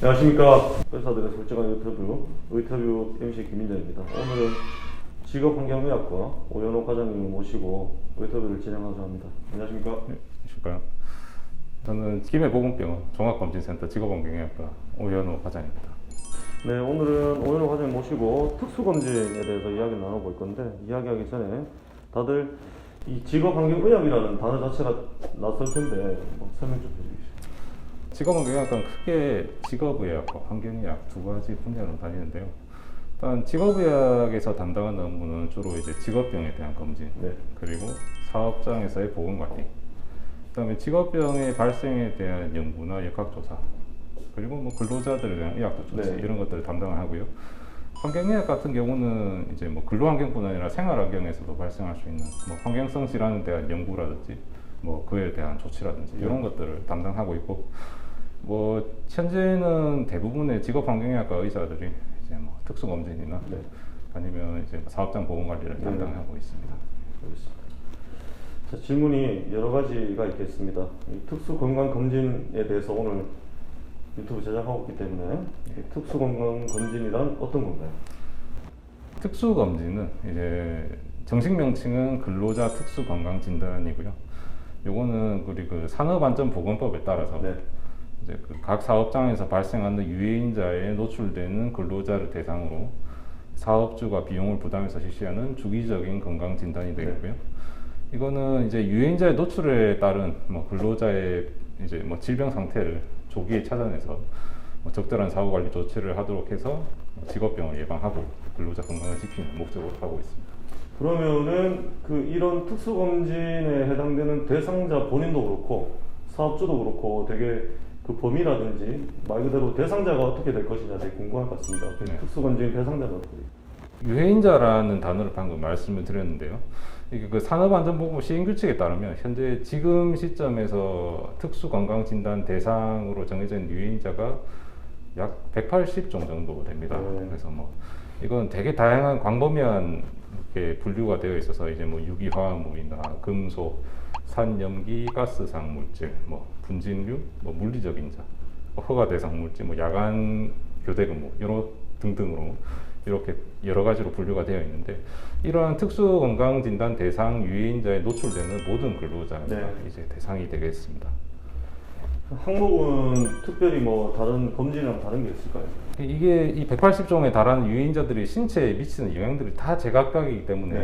안녕하십니까 회사들의 솔직한 인터뷰 의터뷰 MC 김민정입니다. 오늘은 직업환경의학과 오연호 과장님을 모시고 의터뷰를 진행하고자 합니다. 안녕하십니까? 있을까요? 저는 김해보건병원 종합검진센터 직업환경의학과 오현호 과장입니다. 네 오늘은 오연호 과장님 모시고 특수검진에 대해서 이야기를 나눠볼 건데 이야기하기 전에 다들 이 직업환경의학이라는 단어 자체가 낯설 텐데 뭐 설명 좀 해주시죠. 직업환경의학과는 크게 직업의학과 환경의학 두 가지 분야로 나뉘는데요. 일단 직업의학에서 담당하는 업무는 주로 이제 직업병에 대한 검진, 네. 그리고 사업장에서의 보건관리, 그다음에 직업병의 발생에 대한 연구나 역학조사, 그리고 뭐 근로자들에 대한 의학도 조치 네. 이런 것들을 담당을 하고요. 환경의학 같은 경우는 이제 뭐 근로환경뿐 아니라 생활환경에서도 발생할 수 있는 뭐 환경성 질환에 대한 연구라든지 뭐 그에 대한 조치라든지 이런 것들을 담당하고 있고 뭐 현재는 대부분의 직업 환경의학과 의사들이 이제 뭐 특수검진이나 네. 아니면 이제 사업장 보건관리를 네. 담당하고 있습니다. 알겠습니다. 자, 질문이 여러 가지가 있겠습니다. 이 특수건강검진에 대해서 오늘 유튜브 제작하고 있기 때문에 이 특수건강검진이란 어떤 건가요? 특수검진은 이제 정식 명칭은 근로자 특수건강진단이고요. 요거는 우리 그 산업안전보건법에 따라서 네. 이제 그각 사업장에서 발생하는 유해인자에 노출되는 근로자를 대상으로 사업주가 비용을 부담해서 실시하는 주기적인 건강 진단이 되겠고요. 이거는 이제 유해인자의 노출에 따른 뭐 근로자의 이제 뭐 질병 상태를 조기에 찾아내서 뭐 적절한 사후 관리 조치를 하도록 해서 직업병을 예방하고 근로자 건강을 지키는 목적으로 하고 있습니다. 그러면은 그 이런 특수 검진에 해당되는 대상자 본인도 그렇고 사업주도 그렇고 되게 그 범위라든지 말 그대로 대상자가 어떻게 될 것이냐 되게 궁금할 것 같습니다. 그 네. 특수검진 대상자는 어떻게? 유해인자라는 단어를 방금 말씀을 드렸는데요. 이게 그 산업안전보건 시행규칙에 따르면 현재 지금 시점에서 특수건강진단 대상으로 정해져 있는 유해인자가 약 180종 정도 됩니다. 네. 그래서 뭐 이건 되게 다양한 광범위한 이렇게 분류가 되어 있어서 이제 뭐 유기화합물이나 금속, 산염기, 가스상 물질, 뭐 분진류, 뭐 물리적 인자, 뭐 허가 대상 물질, 뭐 야간 교대 근무 이런 등등으로 이렇게 여러 가지로 분류가 되어 있는데 이러한 특수 건강 진단 대상 유해인자에 노출되는 모든 근로자가 네. 이제 대상이 되겠습니다. 항목은 특별히 뭐 다른 검진이랑 다른 게 있을까요? 이게 이 180종에 달하는 유해인자들이 신체에 미치는 영향들이 다 제각각이기 때문에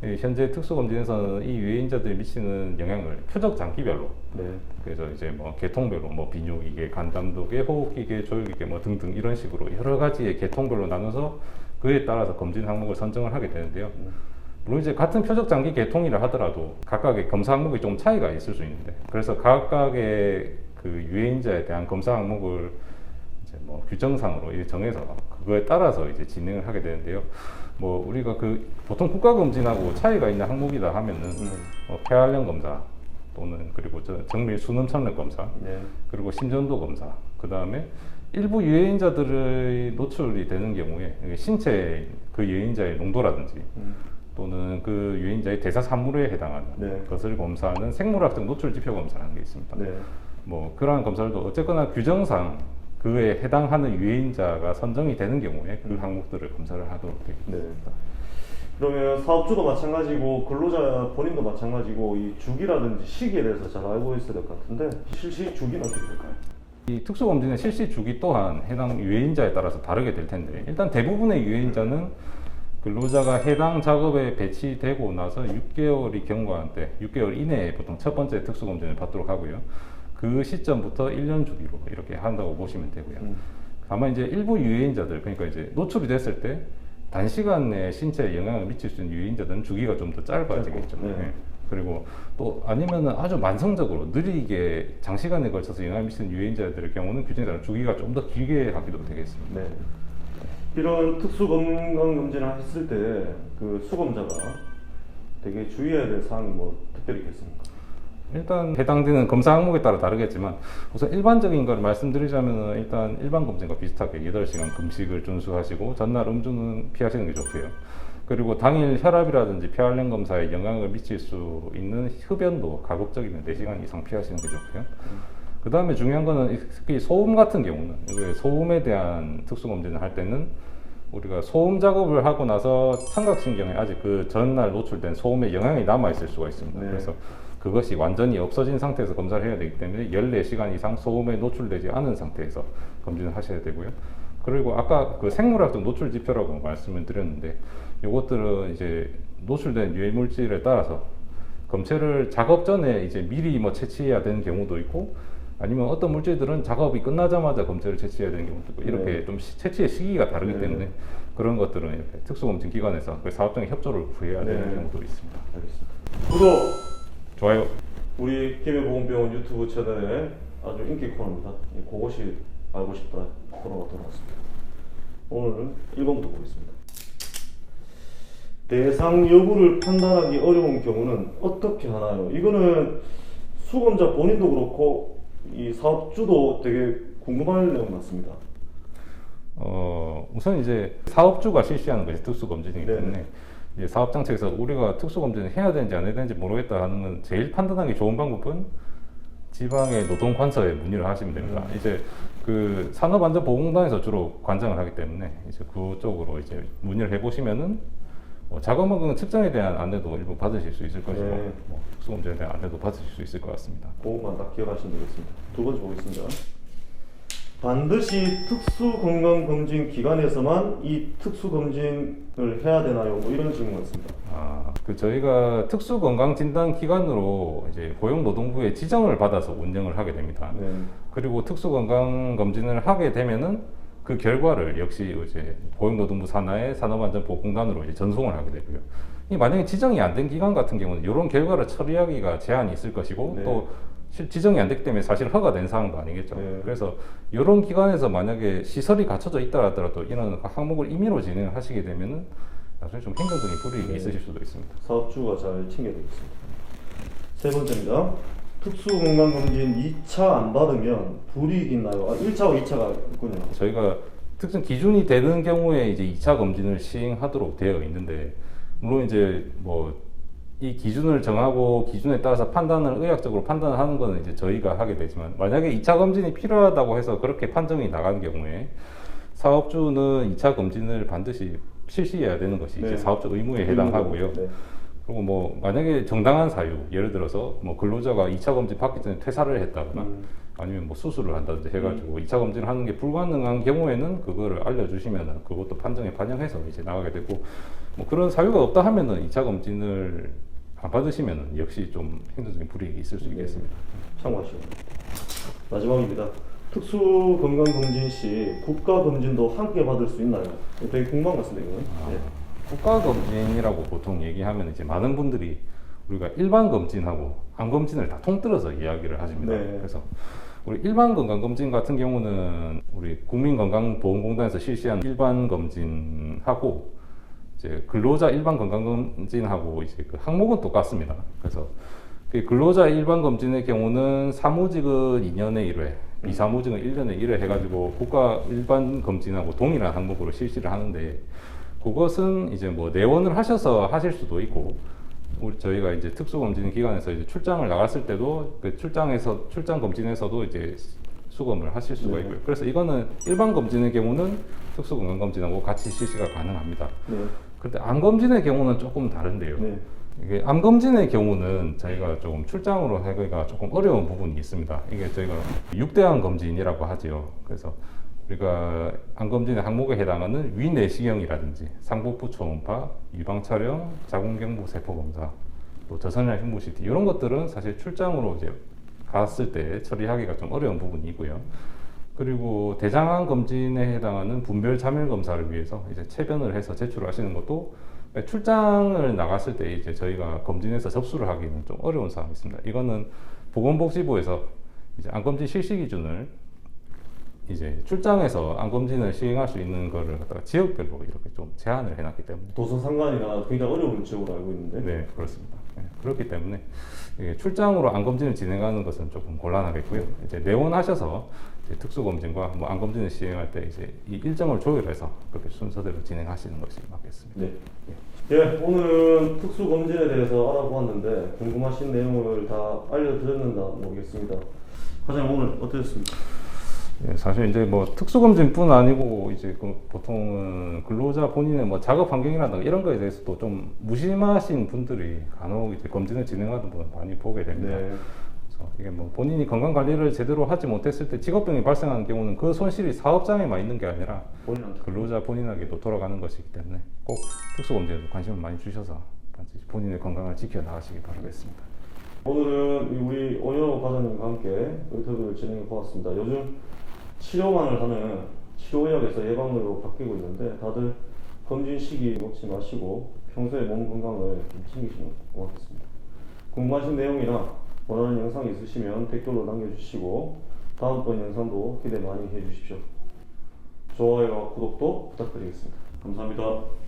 네. 이 현재 특수검진에서는 이 유해인자들이 미치는 영향을 표적 장기별로 네. 그래서 이제 뭐 계통별로 뭐 비뇨기계, 간담도계, 호흡기계, 조혈기계 뭐 등등 이런 식으로 여러 가지의 계통별로 나눠서 그에 따라서 검진 항목을 선정을 하게 되는데요. 음. 물론 이제 같은 표적 장기 계통이라 하더라도 각각의 검사 항목이 좀 차이가 있을 수 있는데 그래서 각각의 그 유해인자에 대한 검사 항목을 이제 뭐 규정상으로 이렇게 정해서 그거에 따라서 이제 진행을 하게 되는데요. 뭐 우리가 그 보통 국가 검진하고 차이가 있는 항목이다 하면은 음. 뭐 폐활량 검사 또는 그리고 저 정밀 수능 참력 검사 네. 그리고 심전도 검사 그 다음에 일부 유해인자들의 노출이 되는 경우에 신체 그 유해인자의 농도라든지 음. 또는 그 유해인자의 대사 산물에 해당하는 네. 것을 검사하는 생물학적 노출 지표 검사라는 게 있습니다. 네. 뭐 그러한 검사들도 어쨌거나 규정상 그에 해당하는 유해인자가 선정이 되는 경우에 그 항목들을 검사를 하도록 되어 네. 있습니다. 그러면 사업주도 마찬가지고 근로자 본인도 마찬가지고 이 주기라든지 시기에 대해서 잘 알고 있어야 될 것 같은데 실시 주기는 어떻게 될까요? 이 특수검진의 실시 주기 또한 해당 유해인자에 따라서 다르게 될 텐데 일단 대부분의 유해인자는 근로자가 해당 작업에 배치되고 나서 6개월이 경과한 때 6개월 이내에 보통 첫 번째 특수검진을 받도록 하고요. 그 시점부터 1년 주기로 이렇게 한다고 보시면 되고요. 음. 다만 이제 일부 유해인자들 그러니까 이제 노출이 됐을 때 단시간 내에 신체에 영향을 미칠 수 있는 유해인자들은 주기가 좀 더 짧아지겠죠. 네. 예. 그리고 또 아니면은 아주 만성적으로 느리게 장시간에 걸쳐서 영향을 미치는 유해인자들의 경우는 규정에 따라 주기가 좀 더 길게 하기도 되겠습니다. 네. 이런 특수 건강 검진을 했을 때 그 수검자가 되게 주의해야 될 사항이 뭐 특별히 있겠습니까? 일단 해당되는 검사 항목에 따라 다르겠지만 우선 일반적인 걸 말씀드리자면 일단 일반 검진과 비슷하게 8시간 금식을 준수하시고 전날 음주는 피하시는 게 좋고요. 그리고 당일 혈압이라든지 폐활량 검사에 영향을 미칠 수 있는 흡연도 가급적이면 4시간 이상 피하시는 게 좋고요. 그 다음에 중요한 거는 특히 소음 같은 경우는 소음에 대한 특수 검진을 할 때는 우리가 소음 작업을 하고 나서 청각신경에 아직 그 전날 노출된 소음의 영향이 남아 있을 수가 있습니다. 네. 그래서 그것이 완전히 없어진 상태에서 검사를 해야 되기 때문에 14시간 이상 소음에 노출되지 않은 상태에서 검진을 하셔야 되고요. 그리고 아까 그 생물학적 노출 지표라고 말씀을 드렸는데 이것들은 이제 노출된 유해 물질에 따라서 검체를 작업 전에 이제 미리 뭐 채취해야 되는 경우도 있고 아니면 어떤 물질들은 작업이 끝나자마자 검체를 채취해야 되는 경우도 있고 이렇게 네. 좀 시- 채취의 시기가 다르기 네. 때문에 그런 것들은 이렇게 특수검진 기관에서 그 사업장의 협조를 구해야 되는 네. 경우도 있습니다. 알겠습니다. 구독! 좋아요. 우리 김해보건병원 유튜브 채널에 아주 인기 코너입니다. 예, 그것이 알고 싶다 코너가 돌아왔습니다. 오늘 1번부터 보겠습니다. 대상 여부를 판단하기 어려운 경우는 어떻게 하나요? 이거는 수검자 본인도 그렇고 이 사업주도 되게 궁금할 내용 같습니다. 어, 우선 이제 사업주가 실시하는 것이 특수검진이기 네. 때문에 이제 사업장 측에서 우리가 특수검진을 해야 되는지 안 해야 되는지 모르겠다 하는 건 제일 판단하기 좋은 방법은 지방의 노동관서에 문의를 하시면 됩니다. 음. 이제 그 산업안전보건공단에서 주로 관장을 하기 때문에 이제 그쪽으로 이제 문의를 해보시면은 뭐 작업망 측정에 대한 안내도 일부 받으실 수 있을 것이고 네. 뭐 특수검진에 대한 안내도 받으실 수 있을 것 같습니다. 그것만 딱 기억하시면 되겠습니다. 두 번째 보겠습니다. 반드시 특수건강검진 기관에서만 이 특수검진을 해야 되나요? 뭐 이런 질문 같습니다. 아, 그 저희가 특수건강진단기관으로 이제 고용노동부의 지정을 받아서 운영을 하게 됩니다. 네. 그리고 특수건강검진을 하게 되면은 그 결과를 역시 이제 고용노동부 산하의 산업안전보건공단으로 이제 전송을 하게 되고요. 이 만약에 지정이 안 된 기관 같은 경우는 이런 결과를 처리하기가 제한이 있을 것이고 네. 또 시- 지정이 안 됐기 때문에 사실 허가된 사항도 아니겠죠. 네. 그래서 이런 기관에서 만약에 시설이 갖춰져 있다 하더라도 이런 항목을 임의로 진행하시게 되면은 나중에 좀 행정적인 불이익이 네. 있으실 수도 있습니다. 사업주가 잘 챙겨야 되겠습니다. 세 번째입니다. 특수건강검진 2차 안 받으면 불이익 있나요? 아, 1차와 2차가 있군요. 저희가 특정 기준이 되는 경우에 이제 2차 검진을 시행하도록 되어 있는데 물론 이제 뭐 이 기준을 정하고 기준에 따라서 판단을 의학적으로 판단을 하는 거는 이제 저희가 하게 되지만 만약에 2차 검진이 필요하다고 해서 그렇게 판정이 나간 경우에 사업주는 2차 검진을 반드시 실시해야 되는 것이 네. 이제 사업주 의무에 해당하고요. 네. 그리고 뭐 만약에 정당한 사유, 예를 들어서 뭐 근로자가 2차 검진 받기 전에 퇴사를 했다거나 음. 아니면 뭐 수술을 한다든지 해가지고 2차 검진을 하는 게 불가능한 경우에는 그거를 알려주시면은 그것도 판정에 반영해서 이제 나가게 되고 뭐 그런 사유가 없다 하면은 2차 검진을 안 받으시면은 역시 좀 행정적인 불이익이 있을 수 있겠습니다. 참고하시고. 마지막입니다. 특수 건강 검진 시 국가 검진도 함께 받을 수 있나요? 되게 궁금한 것 같습니다. 이거는. 아, 네. 국가 검진이라고 보통 얘기하면 이제 많은 분들이 우리가 일반 검진하고 암 검진을 다 통틀어서 이야기를 하십니다. 네. 그래서 우리 일반 건강 검진 같은 경우는 우리 국민건강보험공단에서 실시한 일반 검진하고 이제 근로자 일반 건강 검진하고 이제 그 항목은 똑같습니다. 그래서 그 근로자 일반 검진의 경우는 사무직은 2년에 1회, 비사무직은 1년에 1회 해가지고 국가 일반 검진하고 동일한 항목으로 실시를 하는데 그것은 이제 뭐 내원을 하셔서 하실 수도 있고 우리 저희가 이제 특수검진 기관에서 이제 출장을 나갔을 때도 그 출장에서 출장 검진에서도 이제 수검을 하실 수가 네. 있고요. 그래서 이거는 일반 검진의 경우는 특수건강검진하고 같이 실시가 가능합니다. 네. 그런데 암 검진의 경우는 조금 다른데요. 네. 이게 암 검진의 경우는 저희가 조금 출장으로 하기가 조금 어려운 부분이 있습니다. 이게 저희가 육대암 검진이라고 하지요. 그래서 우리가 암 검진의 항목에 해당하는 위내시경이라든지 상복부 초음파, 유방 촬영, 자궁경부 세포 검사, 또 저선량 흉부 CT 이런 것들은 사실 출장으로 이제 갔을 때 처리하기가 좀 어려운 부분이 있고요. 그리고 대장암 검진에 해당하는 분별 자멸 검사를 위해서 이제 체변을 해서 제출하시는 것도 출장을 나갔을 때 이제 저희가 검진에서 접수를 하기는 좀 어려운 사항이 있습니다. 이거는 보건복지부에서 이제 암검진 실시 기준을 이제 출장에서 암검진을 시행할 수 있는 거를 갖다가 지역별로 이렇게 좀 제한을 해놨기 때문에 도서 상관이나 굉장히 어려운 지역으로 알고 있는데. 네 그렇습니다. 네, 그렇기 때문에 출장으로 암검진을 진행하는 것은 조금 곤란하겠고요. 이제 내원하셔서 이제 특수검진과 뭐 암검진을 시행할 때 이제 이 일정을 조율해서 그렇게 순서대로 진행하시는 것이 맞겠습니다. 네. 예, 오늘은 특수검진에 대해서 알아보았는데 궁금하신 내용을 다 알려드렸는가 모르겠습니다. 과장님 오늘 어떠셨습니까? 예, 사실 이제 뭐 특수검진뿐 아니고 이제 그 보통은 근로자 본인의 뭐 작업 환경이라든가 이런 거에 대해서도 좀 무심하신 분들이 간혹 이제 검진을 진행하는 분을 많이 보게 됩니다. 네. 그래서 이게 뭐 본인이 건강 관리를 제대로 하지 못했을 때 직업병이 발생하는 경우는 그 손실이 사업장에만 있는 게 아니라 본인한테. 근로자 본인에게도 돌아가는 것이기 때문에 꼭 특수검진에도 관심을 많이 주셔서 반드시 본인의 건강을 지켜 나가시기 바라겠습니다. 오늘은 우리 오연호 과장님과 함께 인터뷰를 진행해 보았습니다. 요즘 치료만을 하는 치료의학에서 예방으로 바뀌고 있는데 다들 검진 시기 놓지 마시고 평소에 몸 건강을 좀 챙기시면 고맙겠습니다. 궁금하신 내용이나 원하는 영상이 있으시면 댓글로 남겨주시고 다음번 영상도 기대 많이 해주십시오. 좋아요와 구독도 부탁드리겠습니다. 감사합니다.